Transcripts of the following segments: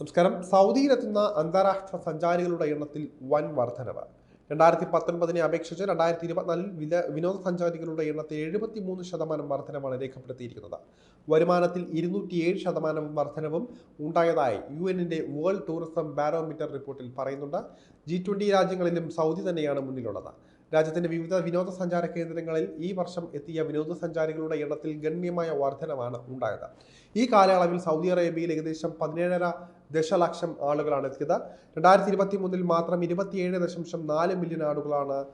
നമസ്കാരം. സൗദിയിലെത്തുന്ന അന്താരാഷ്ട്ര സഞ്ചാരികളുടെ എണ്ണത്തിൽ വൻ വർധനവ്. രണ്ടായിരത്തി പത്തൊൻപതിനെ അപേക്ഷിച്ച് രണ്ടായിരത്തി ഇരുപത്തിനാലിൽ വില വിനോദസഞ്ചാരികളുടെ എണ്ണത്തിൽ എഴുപത്തി മൂന്ന് ശതമാനം വർധനമാണ് രേഖപ്പെടുത്തിയിരിക്കുന്നത്. വരുമാനത്തിൽ ഇരുന്നൂറ്റിയേഴ് ശതമാനം വർധനവും ഉണ്ടായതായി യു എന്നിന്റെ വേൾഡ് ടൂറിസം ബാരോമീറ്റർ റിപ്പോർട്ടിൽ പറയുന്നുണ്ട്. ജി ട്വന്റി രാജ്യങ്ങളിലും സൗദി തന്നെയാണ് മുന്നിലുള്ളത്. രാജ്യത്തിന്റെ വിവിധ വിനോദസഞ്ചാര കേന്ദ്രങ്ങളിൽ ഈ വർഷം എത്തിയ വിനോദസഞ്ചാരികളുടെ എണ്ണത്തിൽ ഗണ്യമായ വർധനവാണ് ഉണ്ടായത്. ഈ കാലയളവിൽ സൗദി അറേബ്യയിൽ ഏകദേശം പതിനേഴര ദശലക്ഷം ആളുകളാണ് എത്തിയത്. രണ്ടായിരത്തി ഇരുപത്തി മൂന്നിൽ മാത്രം ഇരുപത്തിയേഴ് ദശാംശം നാല് മില്യൺ ആളുകളാണ്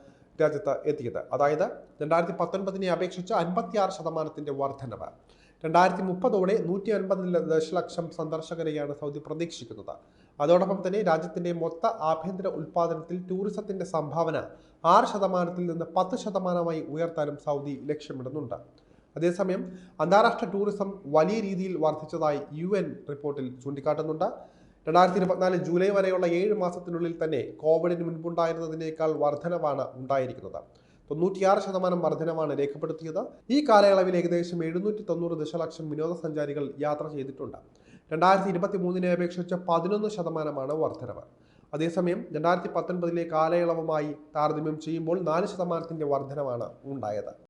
രാജ്യത്ത് എത്തിയത്. അതായത് രണ്ടായിരത്തി പത്തൊൻപതിനെ അപേക്ഷിച്ച് അൻപത്തിയാറ് ശതമാനത്തിന്റെ വർധനവ്. രണ്ടായിരത്തി മുപ്പതോടെ നൂറ്റി അൻപത് ദശലക്ഷം സന്ദർശകരെയാണ് സൗദി പ്രതീക്ഷിക്കുന്നത്. അതോടൊപ്പം തന്നെ രാജ്യത്തിന്റെ മൊത്ത ആഭ്യന്തര ഉൽപാദനത്തിൽ ടൂറിസത്തിന്റെ സംഭാവന ആറ് ശതമാനത്തിൽ നിന്ന് പത്ത് ശതമാനമായി ഉയർത്താനും സൗദി ലക്ഷ്യമിടുന്നുണ്ട്. അതേസമയം അന്താരാഷ്ട്ര ടൂറിസം വലിയ രീതിയിൽ വർദ്ധിച്ചതായി യു എൻ റിപ്പോർട്ടിൽ ചൂണ്ടിക്കാട്ടുന്നുണ്ട്. രണ്ടായിരത്തി ഇരുപത്തിനാല് ജൂലൈ വരെയുള്ള ഏഴ് മാസത്തിനുള്ളിൽ തന്നെ കോവിഡിന് മുൻപുണ്ടായിരുന്നതിനേക്കാൾ വർധനവാണ് ഉണ്ടായിരിക്കുന്നത്. തൊണ്ണൂറ്റിയാറ് ശതമാനം വർധനമാണ് രേഖപ്പെടുത്തിയത്. ഈ കാലയളവിൽ ഏകദേശം എഴുന്നൂറ്റി തൊണ്ണൂറ് ദശലക്ഷം വിനോദസഞ്ചാരികൾ യാത്ര ചെയ്തിട്ടുണ്ട്. രണ്ടായിരത്തി ഇരുപത്തി മൂന്നിനെ അപേക്ഷിച്ച് പതിനൊന്ന് ശതമാനമാണ് വർധനവ്. അതേസമയം രണ്ടായിരത്തി പത്തൊൻപതിലെ കാലയളവുമായി താരതമ്യം ചെയ്യുമ്പോൾ നാല് ശതമാനത്തിന്റെ വർധനമാണ് ഉണ്ടായത്.